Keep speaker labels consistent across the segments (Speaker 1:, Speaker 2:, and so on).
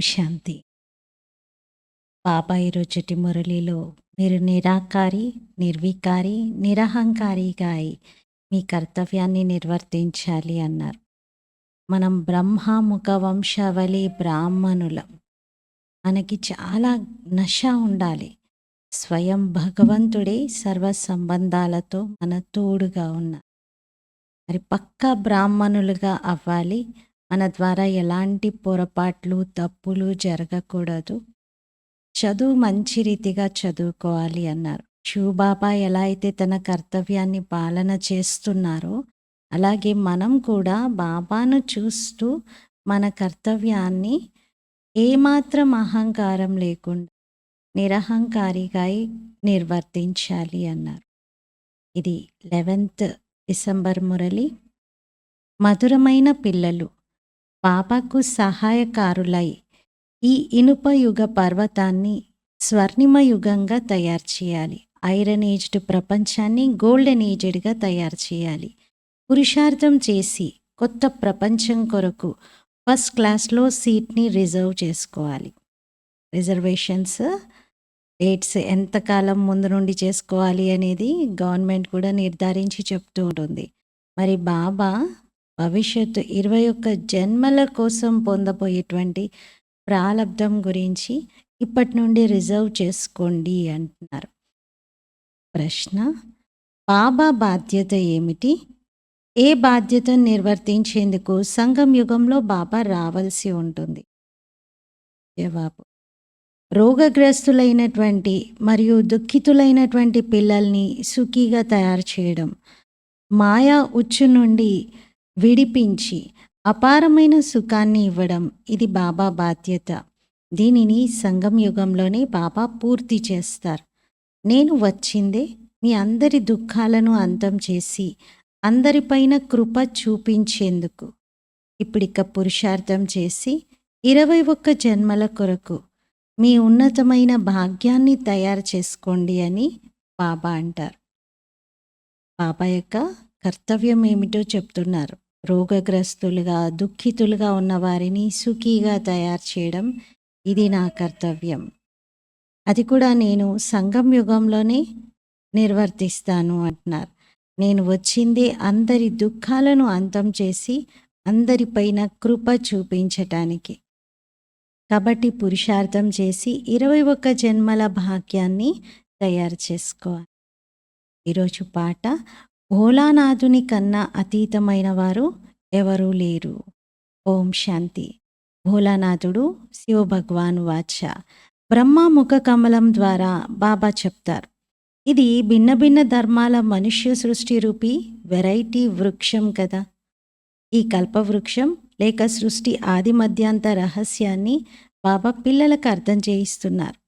Speaker 1: శాంతి. బాబా ఈరోజుటి మురళిలో మీరు నిరాకారి నిర్వికారి నిరహంకారిగా అయి మీ కర్తవ్యాన్ని నిర్వర్తించాలి అన్నారు. మనం బ్రహ్మముఖ వంశావళి బ్రాహ్మణులం. మనకి చాలా నష ఉండాలి. స్వయం భగవంతుడే సర్వ సంబంధాలతో మన తోడుగా ఉన్నారు మరి పక్కా బ్రాహ్మణులుగా అవ్వాలి. మన ద్వారా ఎలాంటి పొరపాట్లు తప్పులు జరగకూడదు. చదువు మంచి రీతిగా చదువుకోవాలి అన్నారు. శివబాబా ఎలా అయితే తన కర్తవ్యాన్ని పాలన చేస్తున్నారో అలాగే మనం కూడా బాబాను చూస్తూ మన కర్తవ్యాన్ని ఏమాత్రం అహంకారం లేకుండా నిరహంకారిగా నిర్వర్తించాలి అన్నారు. ఇది లెవెన్త్ డిసెంబర్ మురళి. మధురమైన పిల్లలు. పాపకు సహాయకారులై ఈ ఇనుప యుగ పర్వతాన్ని స్వర్ణిమ యుగంగా తయారు చేయాలి. ఐరన్ ఏజ్డ్ ప్రపంచాన్ని గోల్డెన్ ఏజ్డ్గా తయారు చేయాలి. పురుషార్థం చేసి కొత్త ప్రపంచం కొరకు ఫస్ట్ క్లాస్లో సీట్ని రిజర్వ్ చేసుకోవాలి. రిజర్వేషన్స్ డేట్స్ ఎంతకాలం ముందు నుండి చేసుకోవాలి అనేది గవర్నమెంట్ కూడా నిర్ధారించి చెప్తూ ఉంటుంది. మరి బాబా భవిష్యత్తు ఇరవై ఒక్క జన్మల కోసం పొందబోయేటువంటి ప్రాలబ్ధం గురించి ఇప్పటి నుండి రిజర్వ్ చేసుకోండి అంటున్నారు. ప్రశ్న బాబా బాధ్యత ఏమిటి? ఏ బాధ్యతను నిర్వర్తించేందుకు సంఘం యుగంలో బాబా రావాల్సి ఉంటుంది? జవాబు రోగగ్రస్తులైనటువంటి మరియు దుఃఖితులైనటువంటి పిల్లల్ని సుఖీగా తయారు చేయడం మాయా ఉచ్చు నుండి విడిపించి అపారమైన సుఖాన్ని ఇవ్వడం ఇది బాబా బాధ్యత. దీనిని సంగం యుగంలోనే బాబా పూర్తి చేస్తారు. నేను వచ్చిందే మీ అందరి దుఃఖాలను అంతం చేసి అందరిపైన కృప చూపించేందుకు. ఇప్పుడిక పురుషార్థం చేసి ఇరవై ఒక్క జన్మల కొరకు మీ ఉన్నతమైన భాగ్యాన్ని తయారు చేసుకోండి అని బాబా అంటారు. బాబా యొక్క కర్తవ్యం ఏమిటో చెప్తున్నారు. రోగగ్రస్తులుగా దుఃఖితులుగా ఉన్న వారిని సుఖీగా తయారు చేయడం ఇది నా కర్తవ్యం. అది కూడా నేను సంఘం యుగంలోనే నిర్వర్తిస్తాను అంటున్నారు. నేను వచ్చింది అందరి దుఃఖాలను అంతం చేసి అందరిపైన కృప చూపించటానికి. కాబట్టి పురుషార్థం చేసి ఇరవై ఒక్క జన్మల భాగ్యాన్ని తయారు చేసుకోవాలి. ఈరోజు పాట భోలానాథుని కన్నా అతీతమైన వారు ఎవరూ లేరు. ఓం శాంతి. భోలానాథుడు శివభగవాన్ వాచ బ్రహ్మ ముఖ కమలం ద్వారా బాబా చెప్తారు. ఇది భిన్న భిన్న ధర్మాల మనుష్య సృష్టి రూపీ వెరైటీ వృక్షం కదా. ఈ కల్పవృక్షం లేక సృష్టి ఆది మధ్యాంత రహస్యాన్ని బాబా పిల్లలకు అర్థం చేయిస్తున్నారు.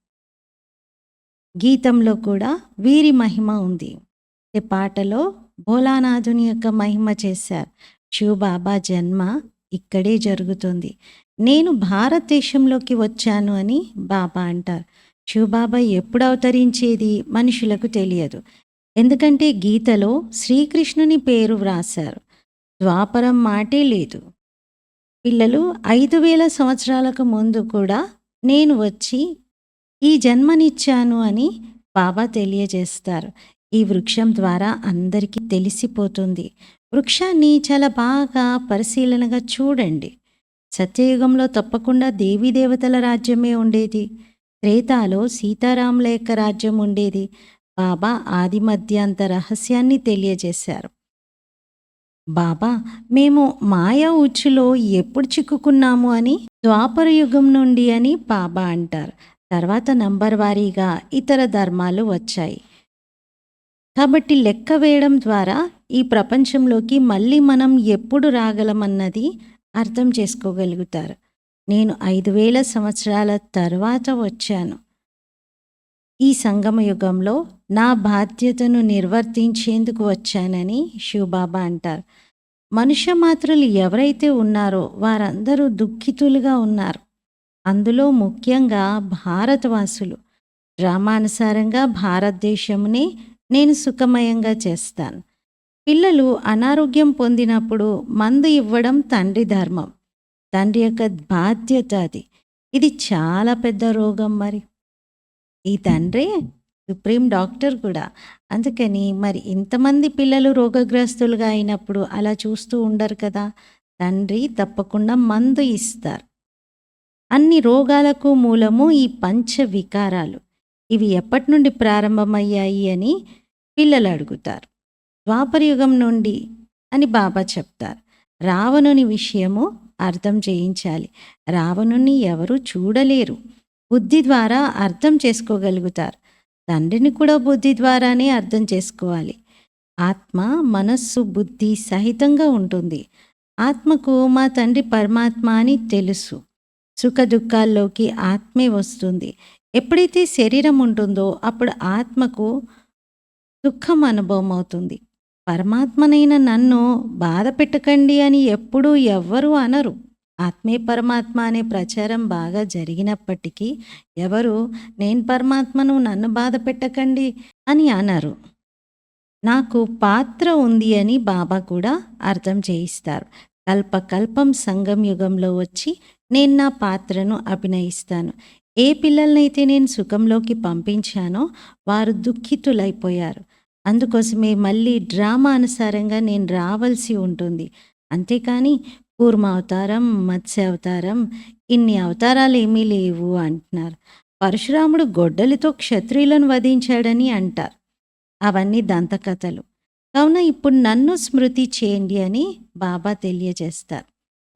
Speaker 1: గీతంలో కూడా వీరి మహిమ ఉంది. ఈ పాటలో భోలానాథుని యొక్క మహిమ చేశారు. శివబాబా జన్మ ఇక్కడే జరుగుతుంది. నేను భారతదేశంలోకి వచ్చాను అని బాబా అంటారు. శివబాబా ఎప్పుడు అవతరించేది మనుషులకు తెలియదు. ఎందుకంటే గీతలో శ్రీకృష్ణుని పేరు వ్రాశారు. ద్వాపరం మాటే లేదు. పిల్లలు ఐదు వేల సంవత్సరాలకు ముందు కూడా నేను వచ్చి ఈ జన్మనిచ్చాను అని బాబా తెలియజేస్తారు. ఈ వృక్షం ద్వారా అందరికీ తెలిసిపోతుంది. వృక్షాన్ని చాలా బాగా పరిశీలనగా చూడండి. సత్యయుగంలో తప్పకుండా దేవీదేవతల రాజ్యమే ఉండేది. త్రేతాలో సీతారాముల యొక్క రాజ్యం ఉండేది. బాబా ఆది మధ్యాంత రహస్యాన్ని తెలియజేశారు. బాబా మేము మాయా ఉచ్చులో ఎప్పుడు చిక్కుకున్నాము అని? ద్వాపర యుగం నుండి అని బాబా అంటారు. తర్వాత నంబర్ వారీగా ఇతర ధర్మాలు వచ్చాయి. కాబట్టి లెక్క వేయడం ద్వారా ఈ ప్రపంచంలోకి మళ్ళీ మనం ఎప్పుడు రాగలమన్నది అర్థం చేసుకోగలుగుతారు. నేను ఐదు వేల సంవత్సరాల తర్వాత వచ్చాను. ఈ సంగమ యుగంలో నా బాధ్యతను నిర్వర్తించేందుకు వచ్చానని శివబాబా అంటారు. మనుష్య మాత్రులు ఎవరైతే ఉన్నారో వారందరూ దుఃఖితులుగా ఉన్నారు. అందులో ముఖ్యంగా భారతవాసులు. డ్రామానుసారంగా భారతదేశంని నేను సుఖమయంగా చేస్తాను పిల్లలు అనారోగ్యం పొందినప్పుడు మందు ఇవ్వడం తండ్రి ధర్మం తండ్రి యొక్క బాధ్యత అది ఇది చాలా పెద్ద రోగం మరి. ఈ తండ్రే సుప్రీం డాక్టర్ కూడా. అందుకని మరి ఇంతమంది పిల్లలు రోగగ్రస్తులుగా అయినప్పుడు అలా చూస్తూ ఉండరు కదా! తండ్రి తప్పకుండా మందు ఇస్తారు. అన్ని రోగాలకు మూలము ఈ పంచ వికారాలు. ఇవి ఎప్పటి నుండి ప్రారంభమయ్యాయి అని పిల్లలు అడుగుతారు. ద్వాపరయుగం నుండి అని బాబా చెప్తారు. రావణుని విషయము అర్థం చేయించాలి. రావణుని ఎవరు చూడలేరు. బుద్ధి ద్వారా అర్థం చేసుకోగలుగుతారు. తండ్రిని కూడా బుద్ధి ద్వారానే అర్థం చేసుకోవాలి. ఆత్మ, మనస్సు, బుద్ధి సహితంగా ఉంటుంది. ఆత్మకు మా తండ్రి పరమాత్మ అని తెలుసు. సుఖ దుఃఖాల్లోకి ఆత్మే వస్తుంది. ఎప్పుడైతే శరీరం ఉంటుందో అప్పుడు ఆత్మకు దుఃఖం అనుభవం అవుతుంది. పరమాత్మనైన నన్ను బాధ పెట్టకండి అని ఎప్పుడూ ఎవ్వరూ అనరు. ఆత్మే పరమాత్మ అనే ప్రచారం బాగా జరిగినప్పటికీ ఎవరు నేను పరమాత్మను నన్ను బాధ పెట్టకండి అని అనరు. నాకు పాత్ర ఉంది అని బాబా కూడా అర్థం చేయిస్తారు. కల్పకల్పం సంగం యుగంలో వచ్చి నేను నా పాత్రను అభినయిస్తాను. ఏ పిల్లలనైతే నేను సుఖంలోకి పంపించానో వారు దుఃఖితులైపోయారు. అందుకోసమే మళ్ళీ డ్రామా అనుసారంగా నేను రావలసి ఉంటుంది. అంతేకాని కూర్మ అవతారం, మత్స్య అవతారం ఇన్ని అవతారాలు ఏమీ లేవు అంటున్నారు. పరశురాముడు గొడ్డలితో క్షత్రియులను వధించాడని అంటారు. అవన్నీ దంతకథలు. కావున ఇప్పుడు నన్ను స్మృతి చేయండి అని బాబా తెలియజేస్తారు.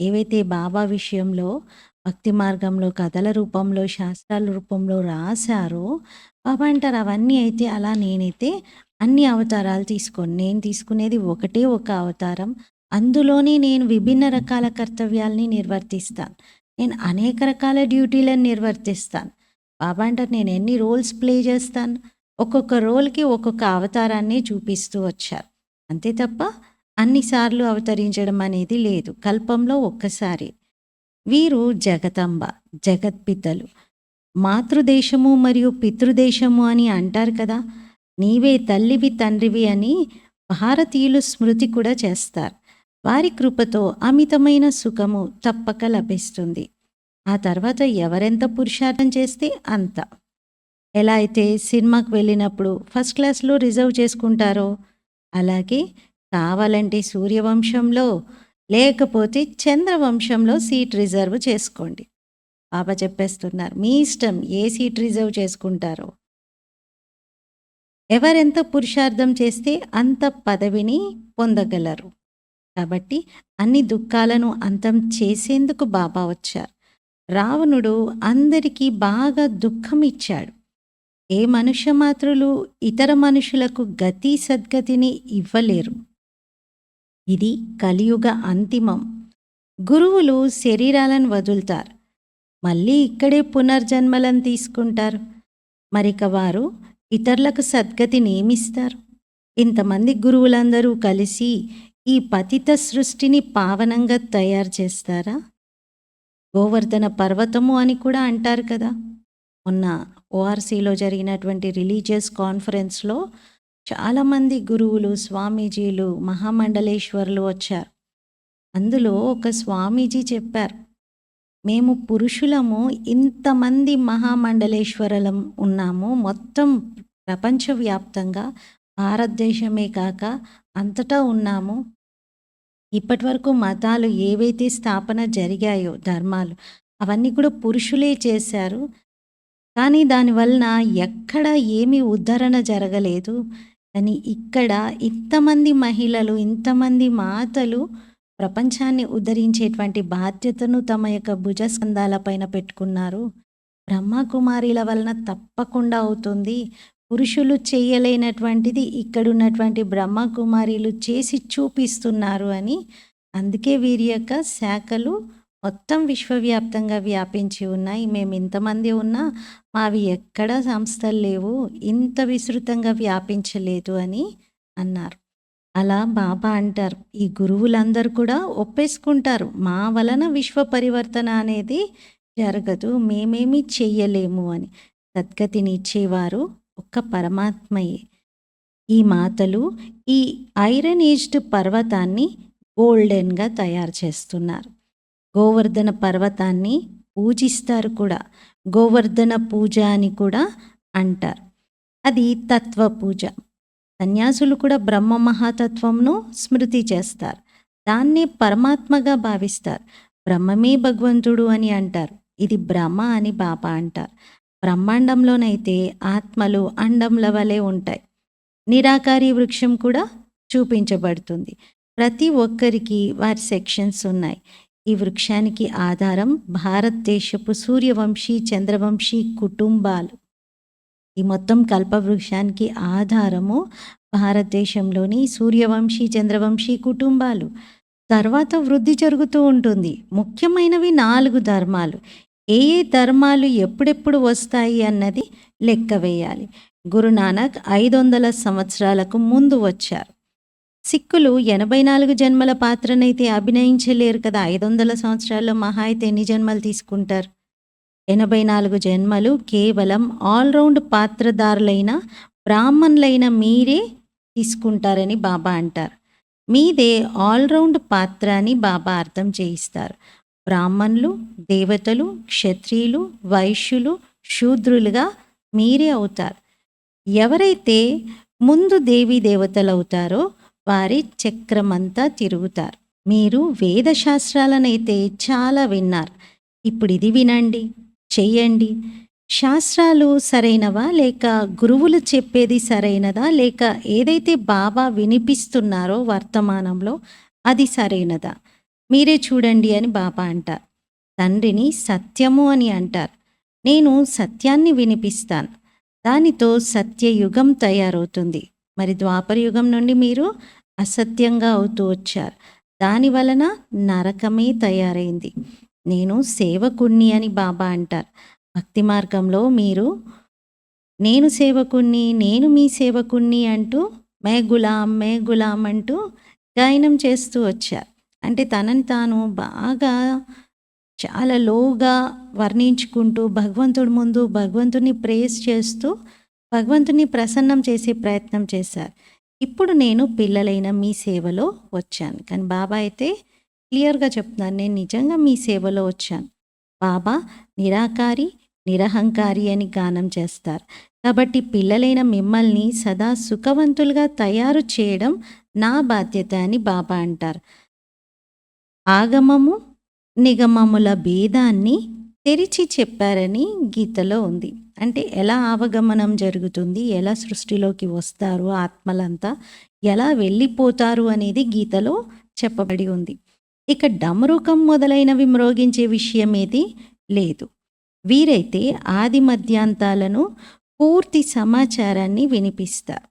Speaker 1: ఏవైతే బాబా విషయంలో భక్తి మార్గంలో కథల రూపంలో, శాస్త్రాల రూపంలో రాశారో బాబా అంటారు అవన్నీ అయితే అలా నేనైతే అన్ని అవతారాలు తీసుకోను. నేను తీసుకునేది ఒకటే ఒక అవతారం. అందులోనే నేను విభిన్న రకాల కర్తవ్యాలని నిర్వర్తిస్తాను. నేను అనేక రకాల డ్యూటీలను నిర్వర్తిస్తాను. బాబా అంటారు నేను ఎన్ని రోల్స్ ప్లే చేస్తాను. ఒక్కొక్క రోల్‌కి ఒక్కొక్క అవతారాన్ని చూపిస్తూ వచ్చారు. అంతే తప్ప అన్ని సార్లు అవతరించడం అనేది లేదు. కల్పంలో ఒక్కసారి. వీరు జగదంబ, జగత్పితలు. మాతృదేశము మరియు పితృదేశము అని అంటారు కదా! నీవే తల్లివి తండ్రివి అని భారతీయులు స్మృతి కూడా చేస్తారు. వారి కృపతో అమితమైన సుఖము తప్పక లభిస్తుంది. ఆ తర్వాత ఎవరెంత పురుషార్థం చేస్తే అంత. ఎలా అయితే సినిమాకు వెళ్ళినప్పుడు ఫస్ట్ క్లాస్‌లో రిజర్వ్ చేసుకుంటారో అలాగే కావాలంటే సూర్యవంశంలో లేకపోతే చంద్రవంశంలో సీట్ రిజర్వ్ చేసుకోండి. బాబా చెప్పేస్తున్నారు. మీ ఇష్టం ఏ సీట్ రిజర్వ్ చేసుకుంటారో. ఎవరెంత పురుషార్థం చేస్తే అంత పదవిని పొందగలరు. కాబట్టి అన్ని దుఃఖాలను అంతం చేసేందుకు బాబా వచ్చారు. రావణుడు అందరికీ బాగా దుఃఖం ఇచ్చాడు. ఏ మనుష్య మాత్రులు ఇతర మనుషులకు గతి సద్గతిని ఇవ్వలేరు. ఇది కలియుగ అంతిమం. గురువులు శరీరాలను వదులుతారు. మళ్ళీ ఇక్కడే పునర్జన్మలను తీసుకుంటారు. మరిక వారు ఇతరులకు సద్గతినేమిస్తారు? ఇంతమంది గురువులందరూ కలిసి ఈ పతిత సృష్టిని పావనంగా తయారు చేస్తారా? గోవర్ధన పర్వతము అని కూడా అంటారు కదా! మొన్న ఓఆర్‌సీలో జరిగినటువంటి రిలీజియస్ కాన్ఫరెన్స్‌లో చాలామంది గురువులు, స్వామీజీలు, మహామండలేశ్వరులు వచ్చారు. అందులో ఒక స్వామీజీ చెప్పారు. మేము పురుషులము ఇంతమంది మహామండలేశ్వరులం ఉన్నాము. మొత్తం ప్రపంచవ్యాప్తంగా భారతదేశమే కాక అంతటా ఉన్నాము. ఇప్పటివరకు మతాలు ఏవైతే స్థాపన జరిగాయో ధర్మాలు అవన్నీ కూడా పురుషులే చేశారు. కానీ దానివలన ఎక్కడ ఏమీ ఉద్ధరణ జరగలేదు. కానీ ఇక్కడ ఇంతమంది మహిళలు, ఇంతమంది మాతలు ప్రపంచాన్ని ఉద్ధరించేటువంటి బాధ్యతను తమ యొక్క భుజస్కంధాల పైన పెట్టుకున్నారు. బ్రహ్మకుమారిల వలన తప్పకుండా అవుతుంది. పురుషులు చేయలేనటువంటిది ఇక్కడున్నటువంటి బ్రహ్మకుమారీలు చేసి చూపిస్తున్నారు అని అందుకే వీరి యొక్క శాఖలు మొత్తం విశ్వవ్యాప్తంగా వ్యాపించి ఉన్నాయి. మేము ఇంతమంది ఉన్నా మావి ఎక్కడ సంస్థలు లేవు. ఇంత విస్తృతంగా వ్యాపించలేదు అని అన్నారు. అలా బాబా అంటారు. ఈ గురువులందరూ కూడా ఒప్పేసుకుంటారు. మా వలన విశ్వ పరివర్తన అనేది జరగదు. మేమేమి చెయ్యలేము అని. సద్గతినిచ్చేవారు ఒక్క పరమాత్మయే. ఈ మాతలు ఈ ఐరన్ ఏజ్డ్ పర్వతాన్ని గోల్డెన్‌గా తయారు చేస్తున్నారు. గోవర్ధన పర్వతాన్ని పూజిస్తారు కూడా. గోవర్ధన పూజ అని కూడా అంటారు. అది తత్వ పూజ. సన్యాసులు కూడా బ్రహ్మ మహాతత్వంను స్మృతి చేస్తారు. దాన్నే పరమాత్మగా భావిస్తారు. బ్రహ్మమే భగవంతుడు అని అంటారు. ఇది బ్రహ్మ అని బాబా అంటారు. బ్రహ్మాండంలోనైతే ఆత్మలు అండంల వలె ఉంటాయి. నిరాకారి వృక్షం కూడా చూపించబడుతుంది. ప్రతి ఒక్కరికి వారి సెక్షన్స్ ఉన్నాయి. ఈ వృక్షానికి ఆధారం భారతదేశపు సూర్యవంశీ చంద్రవంశీ కుటుంబాలు. ఈ మొత్తం కల్పవృక్షానికి ఆధారము భారతదేశంలోని సూర్యవంశీ చంద్రవంశీ కుటుంబాలు. తర్వాత వృద్ధి జరుగుతూ ఉంటుంది. ముఖ్యమైనవి నాలుగు ధర్మాలు. ఏ ఏ ధర్మాలు ఎప్పుడెప్పుడు వస్తాయి అన్నది లెక్క వేయాలి. గురునానక్ ఐదు వందల సంవత్సరాలకు ముందు వచ్చారు. సిక్కులు ఎనభై నాలుగు జన్మల పాత్రనైతే అభినయించలేరు కదా. ఐదు వందల సంవత్సరాల్లో మహా అయితే ఎన్ని జన్మలు తీసుకుంటారు? ఎనభై నాలుగు జన్మలు కేవలం ఆల్రౌండ్ పాత్రదారులైన బ్రాహ్మణులైన మీరే తీసుకుంటారని బాబా అంటారు. మీదే ఆల్రౌండ్ పాత్ర అని బాబా అర్థం చేయిస్తారు. బ్రాహ్మణులు దేవతలు క్షత్రియులు వైశ్యులు శూద్రులుగా మీరే అవుతారు. ఎవరైతే ముందు దేవీ దేవతలు అవుతారో వారి చక్రమంతా తిరుగుతారు. మీరు వేద శాస్త్రాలనైతే చాలా విన్నారు. ఇప్పుడు ఇది వినండి చెయ్యండి. శాస్త్రాలు సరైనవా లేక గురువులు చెప్పేది సరైనదా లేక ఏదైతే బాబా వినిపిస్తున్నారో వర్తమానంలో అది సరైనదా? మీరే చూడండి అని బాబా అంటారు. తండ్రిని సత్యము అని అంటారు. నేను సత్యాన్ని వినిపిస్తాను. దానితో సత్యయుగం తయారవుతుంది. మరి ద్వాపర యుగం నుండి మీరు అసత్యంగా అవుతూ వచ్చారు. దాని వలన నరకమే తయారైంది. నేను సేవకుణ్ణి అని బాబా అంటారు. భక్తి మార్గంలో మీరు నేను సేవకుణ్ణి నేను మీ సేవకుణ్ణి అంటూ మే గులాం మే గులాం అంటూ గాయనం చేస్తూ వచ్చారు. అంటే తనని తాను బాగా చాలా లోగా వర్ణించుకుంటూ భగవంతుడి ముందు భగవంతుని ప్రేస్ చేస్తూ భగవంతుని ప్రసన్నం చేసే ప్రయత్నం చేశారు. ఇప్పుడు నేను పిల్లలైన మీ సేవలో వచ్చాను. కానీ బాబా అయితే క్లియర్గా చెప్తున్నాను నేను నిజంగా మీ సేవలో వచ్చాను. బాబా నిరాకారి నిరహంకారి అని గానం చేస్తారు. కాబట్టి పిల్లలైన మిమ్మల్ని సదా సుఖవంతులుగా తయారు చేయడం నా బాధ్యత అని బాబా అంటారు. ఆగమము నిగమముల భేదాన్ని తెరిచి చెప్పారని గీతలో ఉంది. అంటే ఎలా అవగమనం జరుగుతుంది ఎలా సృష్టిలోకి వస్తారు ఆత్మలంతా ఎలా వెళ్ళిపోతారు అనేది గీతలో చెప్పబడి ఉంది. ఇక డమరుకం మొదలైనవి మ్రోగించే విషయం ఏది లేదు. వీరైతే ఆది మధ్యాంతాలను పూర్తి సమాచారాన్ని వినిపిస్తారు.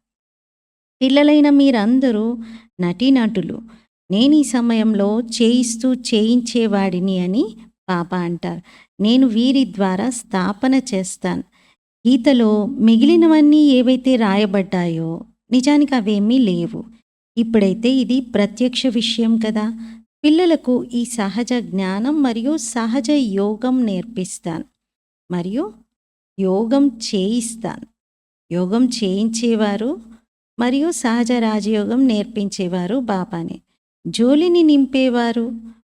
Speaker 1: పిల్లలైన మీరందరూ నటీనటులు నేను ఈ సమయంలో చేయిస్తూ చేయించేవాడిని అని పాప అంటారు. నేను వీరి ద్వారా స్థాపన చేస్తాను. గీతలో మిగిలినవన్నీ ఏవైతే రాయబడ్డాయో నిజానికి అవేమీ లేవు. ఇప్పుడైతే ఇది ప్రత్యక్ష విషయం కదా. పిల్లలకు ఈ సహజ జ్ఞానం మరియు సహజ యోగం నేర్పిస్తాను. మరియు యోగం చేయిస్తాను. యోగం చేయించేవారు మరియు సహజ రాజయోగం నేర్పించేవారు బాబానే. జోలిని నింపేవారు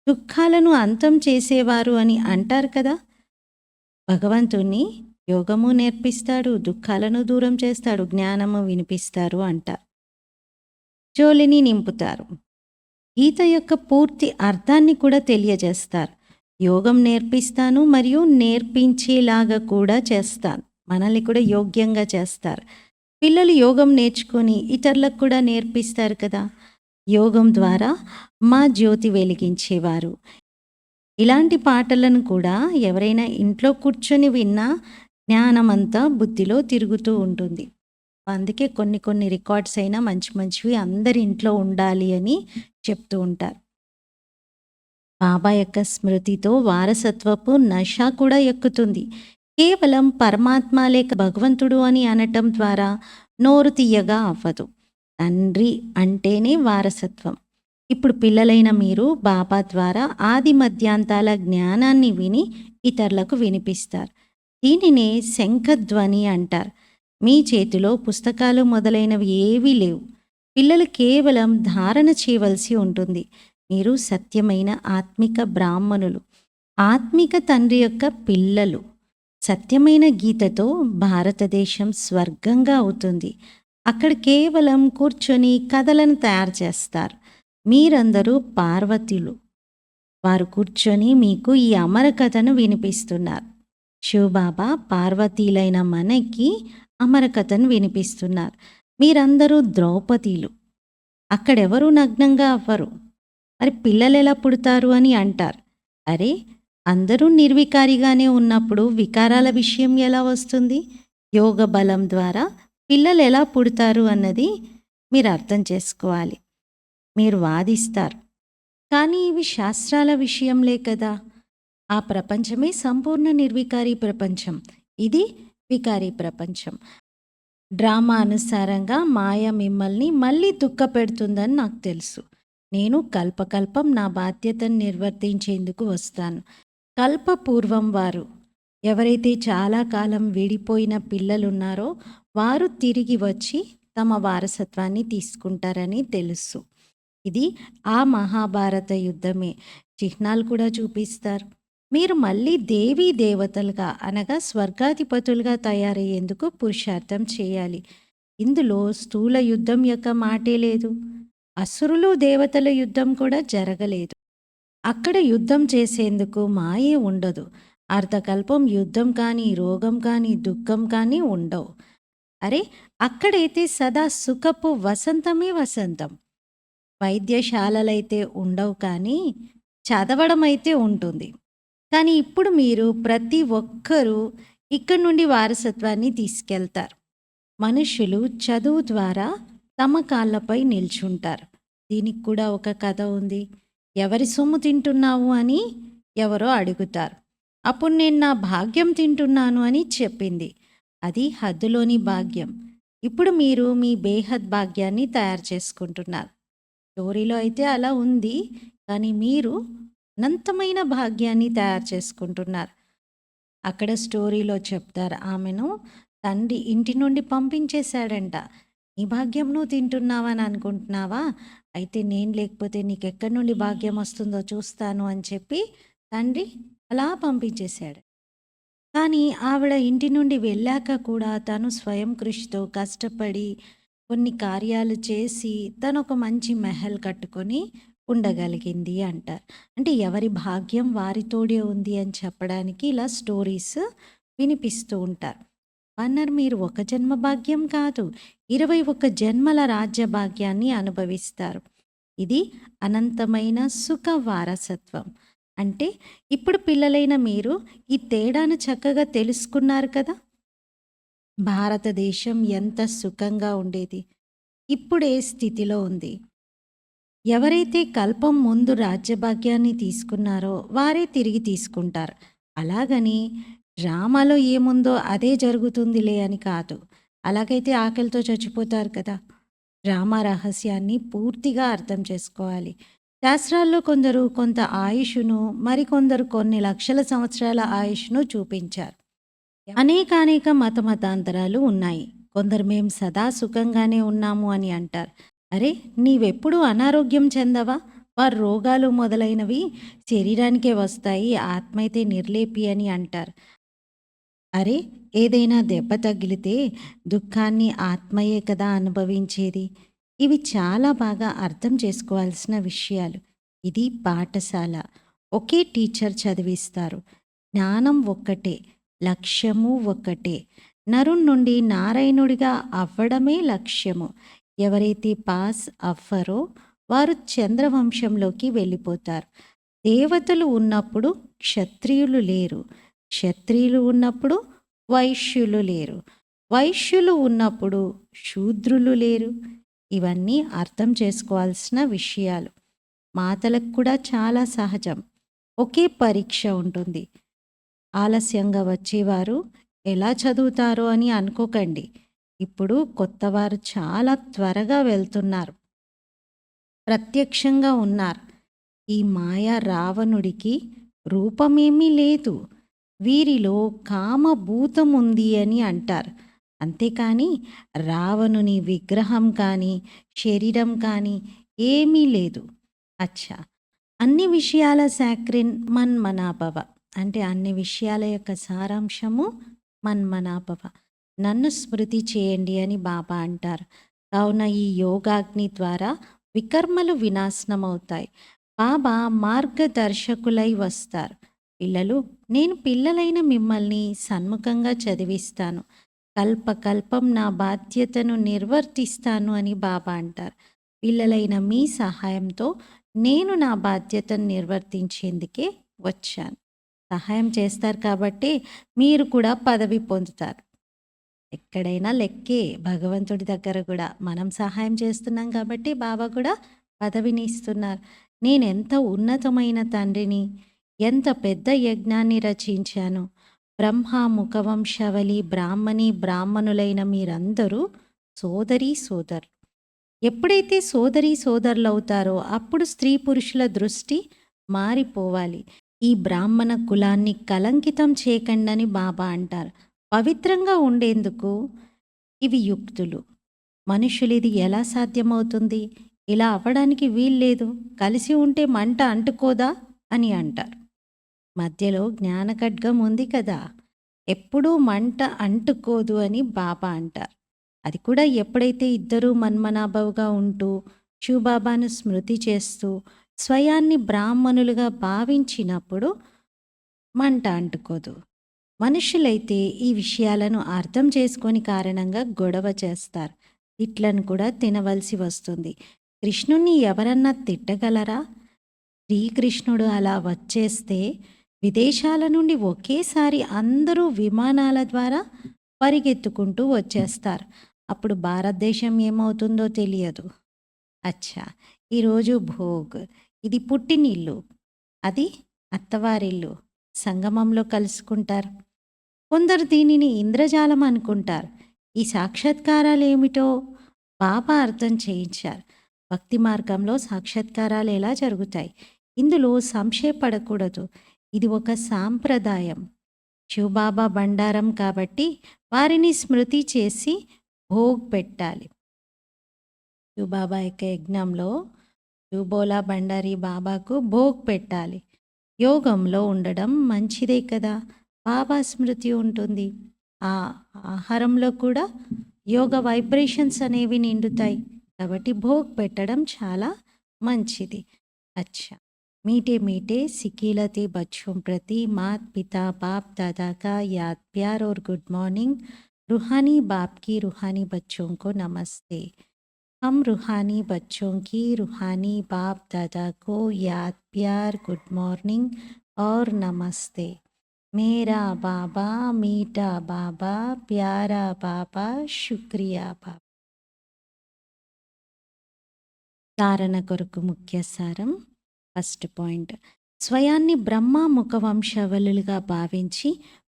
Speaker 1: దుఃఖాలను అంతం చేసేవారు అని అంటారు కదా. భగవంతుణ్ణి యోగము నేర్పిస్తాడు దుఃఖాలను దూరం చేస్తాడు జ్ఞానము వినిపిస్తారు అంటారు జోలిని నింపుతారు. గీత యొక్క పూర్తి అర్థాన్ని కూడా తెలియజేస్తారు. యోగం నేర్పిస్తాను మరియు నేర్పించేలాగా కూడా చేస్తాను. మనల్ని కూడా యోగ్యంగా చేస్తారు. పిల్లలు యోగం నేర్చుకొని ఇతరులకు కూడా నేర్పిస్తారు కదా. యోగం ద్వారా మా జ్యోతి వెలిగించేవారు. ఇలాంటి పాటలను కూడా ఎవరైనా ఇంట్లో కూర్చొని విన్నా జ్ఞానమంతా బుద్ధిలో తిరుగుతూ ఉంటుంది. అందుకే కొన్ని కొన్ని రికార్డ్స్ అయినా మంచి మంచివి అందరి ఇంట్లో ఉండాలి అని చెప్తూ ఉంటారు. బాబా యొక్క స్మృతితో వారసత్వపు నష కూడా ఎక్కుతుంది. కేవలం పరమాత్మ లేక భగవంతుడు అని అనటం ద్వారా నోరు తీయగా అవ్వదు. తండ్రి అంటేనే వారసత్వం. ఇప్పుడు పిల్లలైన మీరు బాబా ద్వారా ఆది మధ్యాంతాల జ్ఞానాన్ని విని ఇతరులకు వినిపిస్తారు. దీనినే శంఖధ్వని అంటారు. మీ చేతిలో పుస్తకాలు మొదలైనవి ఏవీ లేవు. పిల్లలు కేవలం ధారణ చేయవలసి ఉంటుంది. మీరు సత్యమైన ఆత్మిక బ్రాహ్మణులు. ఆత్మిక తండ్రి యొక్క పిల్లలు. సత్యమైన గీతతో భారతదేశం స్వర్గంగా అవుతుంది. అక్కడ కేవలం కూర్చొని కథలను తయారు చేస్తారు. మీరందరూ పార్వతులు. వారు కూర్చొని మీకు ఈ అమర కథను వినిపిస్తున్నారు. శివబాబా పార్వతీలైన మనకి అమరకథను వినిపిస్తున్నారు. మీరందరూ ద్రౌపదీలు. అక్కడెవరూ నగ్నంగా అవ్వరు. మరి పిల్లలు ఎలా పుడతారు అని అంటారు. అరే అందరూ నిర్వికారిగానే ఉన్నప్పుడు వికారాల విషయం ఎలా వస్తుంది? యోగ బలం ద్వారా పిల్లలు ఎలా పుడతారు అన్నది మీరు అర్థం చేసుకోవాలి. మీరు వాదిస్తారు. కానీ ఇవి శాస్త్రాల విషయంలే కదా. ఆ ప్రపంచమే సంపూర్ణ నిర్వికారి ప్రపంచం. ఇది వికారీ ప్రపంచం. డ్రామా అనుసారంగా మాయ మిమ్మల్ని మళ్ళీ దుఃఖ పెడుతుందని నాకు తెలుసు. నేను కల్పకల్పం నా బాధ్యతను నిర్వర్తించేందుకు వస్తాను. కల్పపూర్వం వారు. ఎవరైతే చాలా కాలం విడిపోయిన పిల్లలున్నారో వారు తిరిగి వచ్చి తమ వారసత్వాన్ని తీసుకుంటారని తెలుసు. ఇది ఆ మహాభారత యుద్ధమే. చిహ్నాలు కూడా చూపిస్తారు. మీరు మళ్ళీ దేవీ దేవతలుగా అనగా స్వర్గాధిపతులుగా తయారయ్యేందుకు పురుషార్థం చేయాలి. ఇందులో స్థూల యుద్ధం యొక్క మాటే లేదు. అసురులు దేవతల యుద్ధం కూడా జరగలేదు. అక్కడ యుద్ధం చేసేందుకు మాయే ఉండదు. అర్ధకల్పం యుద్ధం కానీ రోగం కానీ దుఃఖం కానీ ఉండవు. అరే అక్కడైతే సదా సుఖపు వసంతమే వసంతం. వైద్యశాలలైతే ఉండవు కానీ చదవడం అయితే ఉంటుంది. కానీ ఇప్పుడు మీరు ప్రతి ఒక్కరూ ఇక్కడి నుండి వారసత్వాన్ని తీసుకెళ్తారు. మనుషులు చదువు ద్వారా తమ కాళ్ళపై నిల్చుంటారు. దీనికి కూడా ఒక కథ ఉంది. ఎవరి సొమ్ము తింటున్నావు అని ఎవరో అడుగుతారు. అప్పుడు నేను నా భాగ్యం తింటున్నాను అని చెప్పింది. అది హద్దులోని భాగ్యం. ఇప్పుడు మీరు మీ బేహద్ భాగ్యాన్ని తయారు చేసుకుంటున్నారు. స్టోరీలో అయితే అలా ఉంది. కానీ మీరు అనంతమైన భాగ్యాన్ని తయారు చేసుకుంటున్నారు. అక్కడ స్టోరీలో చెప్తారు ఆమెను తండ్రి ఇంటి నుండి పంపించేశాడంట. నీ భాగ్యం నువ్వు తింటున్నావని అనుకుంటున్నావా? అయితే నేను లేకపోతే నీకు ఎక్కడి నుండి భాగ్యం వస్తుందో చూస్తాను అని చెప్పి తండ్రి అలా పంపించేశాడు. కానీ ఆవిడ ఇంటి నుండి వెళ్ళాక కూడా తను స్వయం కృషితో కష్టపడి కొన్ని కార్యాలు చేసి తను ఒక మంచి మెహల్ కట్టుకొని ఉండగలిగింది అంటారు అంటే. ఎవరి భాగ్యం వారితోడే ఉంది అని చెప్పడానికి ఇలా స్టోరీస్ వినిపిస్తూ ఉంటారు. అన్నారు మీరు ఒక జన్మ భాగ్యం కాదు ఇరవై ఒక్క జన్మల రాజ్య భాగ్యాన్ని అనుభవిస్తారు. ఇది అనంతమైన సుఖ వారసత్వం. అంటే ఇప్పుడు పిల్లలైన మీరు ఈ తేడాను చక్కగా తెలుసుకున్నారు కదా? భారతదేశం ఎంత సుఖంగా ఉండేది. ఇప్పుడు ఏ స్థితిలో ఉంది. ఎవరైతే కల్పం ముందు రాజ్యభాగ్యాన్ని తీసుకున్నారో వారే తిరిగి తీసుకుంటారు. అలాగని డ్రామాలో ఏముందో అదే జరుగుతుందిలే అని కాదు. అలాగైతే ఆకలితో చచ్చిపోతారు కదా. డ్రామా రహస్యాన్ని పూర్తిగా అర్థం చేసుకోవాలి. శాస్త్రాల్లో కొందరు కొంత ఆయుష్ను మరికొందరు కొన్ని లక్షల సంవత్సరాల ఆయుష్ను చూపించారు. అనేకానేక మత మతాంతరాలు ఉన్నాయి. కొందరు మేము సదా సుఖంగానే ఉన్నాము అని అంటారు. అరే నీవెప్పుడు అనారోగ్యం చెందవా? వారు రోగాలు మొదలైనవి శరీరానికే వస్తాయి ఆత్మ అయితే నిర్లేపి అని అంటారు. అరే ఏదైనా దెబ్బ తగిలితే దుఃఖాన్ని ఆత్మయే కదా అనుభవించేది? ఇవి చాలా బాగా అర్థం చేసుకోవాల్సిన విషయాలు. ఇది పాఠశాల. ఒకే టీచర్ చదివిస్తారు. జ్ఞానం ఒక్కటే లక్ష్యము ఒక్కటే. నరుణ్ నుండి నారాయణుడిగా అవ్వడమే లక్ష్యము. ఎవరైతే పాస్ అవ్వరో వారు చంద్రవంశంలోకి వెళ్ళిపోతారు. దేవతలు ఉన్నప్పుడు క్షత్రియులు లేరు. క్షత్రియులు ఉన్నప్పుడు వైశ్యులు లేరు. వైశ్యులు ఉన్నప్పుడు శూద్రులు లేరు. ఇవన్నీ అర్థం చేసుకోవాల్సిన విషయాలు. మాతలకు కూడా చాలా సహజం. ఒకే పరీక్ష ఉంటుంది. ఆలస్యంగా వచ్చేవారు ఎలా చదువుతారో అని అనుకోకండి. ఇప్పుడు కొత్తవారు చాలా త్వరగా వెళ్తున్నారు. ప్రత్యక్షంగా ఉన్నారు. ఈ మాయా రావణుడికి రూపమేమీ లేదు. వీరిలో కామభూతం ఉంది అని అంటారు. అంతేకాని రావణుని విగ్రహం కానీ శరీరం కానీ ఏమీ లేదు. అచ్చా! అన్ని విషయాల సాక్రిన్ మన్మనాభవ. అంటే అన్ని విషయాల యొక్క సారాంశము మన్మనాభవ. నన్ను స్మృతి చేయండి అని బాబా అంటారు. కావున ఈ యోగాగ్ని ద్వారా వికర్మలు వినాశనమవుతాయి. బాబా మార్గదర్శకులై వస్తారు. పిల్లలు నేను పిల్లలైన మిమ్మల్ని సన్ముఖంగా చదివిస్తాను. కల్పకల్పం నా బాధ్యతను నిర్వర్తిస్తాను అని బాబా అంటారు. పిల్లలైన మీ సహాయంతో నేను నా బాధ్యతను నిర్వర్తించేందుకే వచ్చాను. సహాయం చేస్తారు కాబట్టి మీరు కూడా పదవి పొందుతారు. ఎక్కడైనా లెక్కే భగవంతుడి దగ్గర కూడా మనం సహాయం చేస్తున్నాం కాబట్టి బాబా కూడా పదవిని ఇస్తున్నారు నేను ఎంత ఉన్నతమైన తండ్రిని ఎంత పెద్ద యజ్ఞాన్ని రచించాను. బ్రహ్మ ముఖవంశవలి బ్రాహ్మణి బ్రాహ్మణులైన మీరందరూ సోదరి సోదరు ఎప్పుడైతే సోదరి సోదరులు అవుతారో అప్పుడు స్త్రీ పురుషుల దృష్టి మారిపోవాలి. ఈ బ్రాహ్మణ కులాన్ని కలంకితం చేయకండని బాబా అంటారు. పవిత్రంగా ఉండేందుకు ఇవి యుక్తులు. మనుషులు ఇది ఎలా సాధ్యమవుతుంది? ఇలా అవ్వడానికి వీల్లేదు. కలిసి ఉంటే మంట అంటుకోదా? అని అంటారు. మధ్యలో జ్ఞానఖడ్గం ఉంది కదా. ఎప్పుడూ మంట అంటుకోదు అని బాబా అంటారు. అది కూడా ఎప్పుడైతే ఇద్దరూ మన్మనాభవుగా ఉంటూ శివబాబాను స్మృతి చేస్తూ స్వయాన్ని బ్రాహ్మణులుగా భావించినప్పుడు మంట అంటుకోదు. మనుషులైతే ఈ విషయాలను అర్థం చేసుకొని కారణంగా గొడవ చేస్తారు. తిట్లను కూడా తినవలసి వస్తుంది. కృష్ణుణ్ణి ఎవరన్నా తిట్టగలరా? శ్రీకృష్ణుడు అలా వచ్చేస్తే విదేశాల నుండి ఒకేసారి అందరూ విమానాల ద్వారా పరిగెత్తుకుంటూ వచ్చేస్తారు. అప్పుడు భారతదేశం ఏమవుతుందో తెలియదు. అచ్చా! ఈరోజు భోగ్. ఇది పుట్టినిల్లు. అది అత్తవారిల్లు. సంగమంలో కలుసుకుంటారు. కొందరు దీనిని ఇంద్రజాలం అనుకుంటారు. ఈ సాక్షాత్కారాలు ఏమిటో బాబా అర్థం చేయించారు. భక్తి మార్గంలో సాక్షాత్కారాలు ఎలా జరుగుతాయి? ఇందులో సంశయపడకూడదు. ఇది ఒక సాంప్రదాయం. శివబాబా బండారం కాబట్టి వారిని స్మృతి చేసి భోగ్ పెట్టాలి. శివబాబా యొక్క యజ్ఞంలో శివబోలా బండారి బాబాకు భోగ్ పెట్టాలి. యోగంలో ఉండడం మంచిదే కదా? బాబా స్మృతి ఉంటుంది ఆ ఆహారంలో కూడా యోగ వైబ్రేషన్స్ అనేవి నిండుతాయి కాబట్టి భోగ్ పెట్టడం చాలా మంచిది అచ్చా मीठे मीठे सिकीलते बच्चों प्रति मात पिता बाप दादा का याद प्यार और गुड मॉर्निंग रूहानी बाप की रूहानी बच्चों को नमस्ते हम रूहानी बच्चों की रूहानी बाप दादा को याद प्यार गुड मॉर्निंग और नमस्ते मेरा बाबा मीठा बाबा प्यारा बाबा शुक्रिया बाबा ధారణ కొరకు ముఖ్య సారం ఫస్ట్ పాయింట్ స్వయాన్ని బ్రహ్మ ముఖవంశవలులుగా భావించి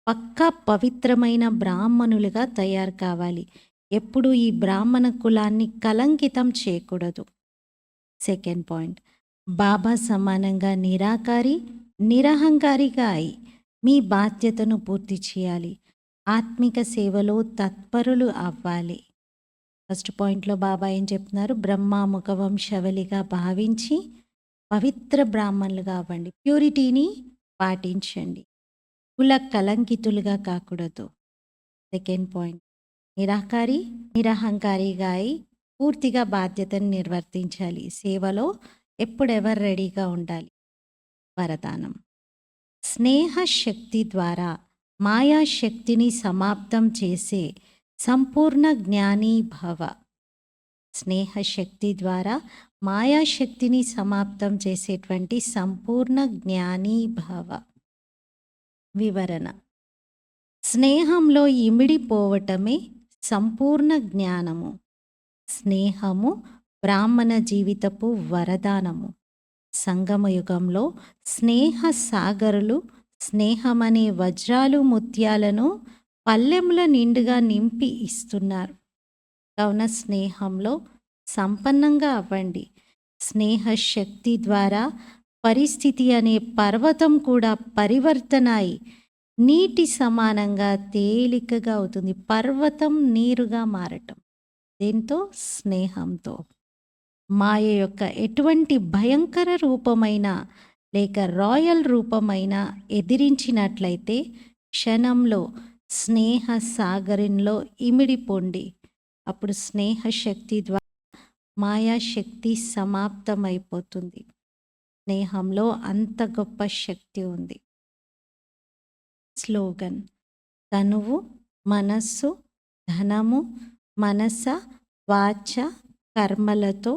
Speaker 1: పక్కా పవిత్రమైన బ్రాహ్మణులుగా తయారు కావాలి ఎప్పుడు ఈ బ్రాహ్మణ కులాన్ని కలంకితం చేయకూడదు సెకండ్ పాయింట్ బాబా సమానంగా నిరాకారి నిరహంకారిగా అయి మీ బాధ్యతను పూర్తి చేయాలి. ఆత్మిక సేవలో తత్పరులు అవ్వాలి. ఫస్ట్ పాయింట్లో బాబా ఏం చెప్తున్నారు? బ్రహ్మ వంశవలిగా భావించి పవిత్ర బ్రాహ్మణులుగా అవ్వండి. ప్యూరిటీని పాటించండి. కుల కలంకితులుగా కాకూడదు. Second point. నిరాకారి నిరహంకారిగా అయి పూర్తిగా బాధ్యతను నిర్వర్తించాలి. సేవలో ఎప్పుడెవరు రెడీగా ఉండాలి? వరదానం. స్నేహ శక్తి ద్వారా మాయాశక్తిని సమాప్తం చేసే సంపూర్ణ జ్ఞానీ భవ. స్నేహశక్తి ద్వారా మాయాశక్తిని సమాప్తం చేసేటువంటి సంపూర్ణ జ్ఞానీ భవ. వివరణ. స్నేహంలో ఇమిడిపోవటమే సంపూర్ణ జ్ఞానము. స్నేహము బ్రాహ్మణ జీవితపు వరదానము. సంగమయుగంలో స్నేహ సాగరులు స్నేహమనే వజ్రాలు ముత్యాలను పల్లెముల నిండుగా నింపి ఇస్తున్నారు. కావున స్నేహంలో సంపన్నంగా అవ్వండి. స్నేహ శక్తి ద్వారా పరిస్థితి అనే పర్వతం కూడా పరివర్తన అయి నీటి సమానంగా తేలికగా అవుతుంది. పర్వతం నీరుగా మారటం. దేంతో? స్నేహంతో. మాయ యొక్క ఎటువంటి భయంకర రూపమైన లేక రాయల్ రూపమైన ఎదిరించినట్లయితే క్షణంలో స్నేహ సాగరంలో ఇమిడిపోండి. అప్పుడు స్నేహ శక్తి ద్వారా మాయాశక్తి సమాప్తమైపోతుంది. స్నేహంలో అంత గొప్ప శక్తి ఉంది. స్లోగన్. తనువు మనస్సు ధనము మనస వాచ కర్మలతో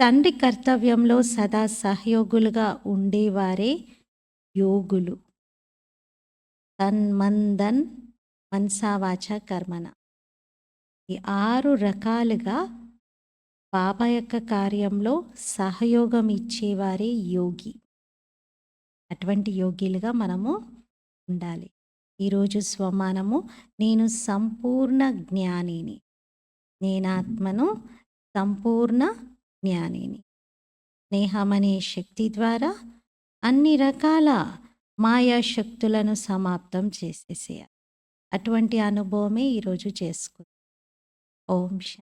Speaker 1: తండ్రి కర్తవ్యంలో సదా సహయోగులుగా ఉండేవారే యోగులు. తన్మందన్ మనసావాచ కర్మణ. ఈ ఆరు రకాలుగా బాబా యొక్క కార్యంలో సహయోగం ఇచ్చేవారే యోగి. అటువంటి యోగిలుగా మనము ఉండాలి. ఈరోజు స్వమానము నేను సంపూర్ణ జ్ఞానిని. నేనాత్మను సంపూర్ణ జ్ఞానిని స్నేహం అనే శక్తి ద్వారా అన్ని రకాల మాయా శక్తులను సమాప్తం చేసేసేయాలి. అటువంటి అనుభవమే ఈరోజు చేసుకుంది. ఓం శ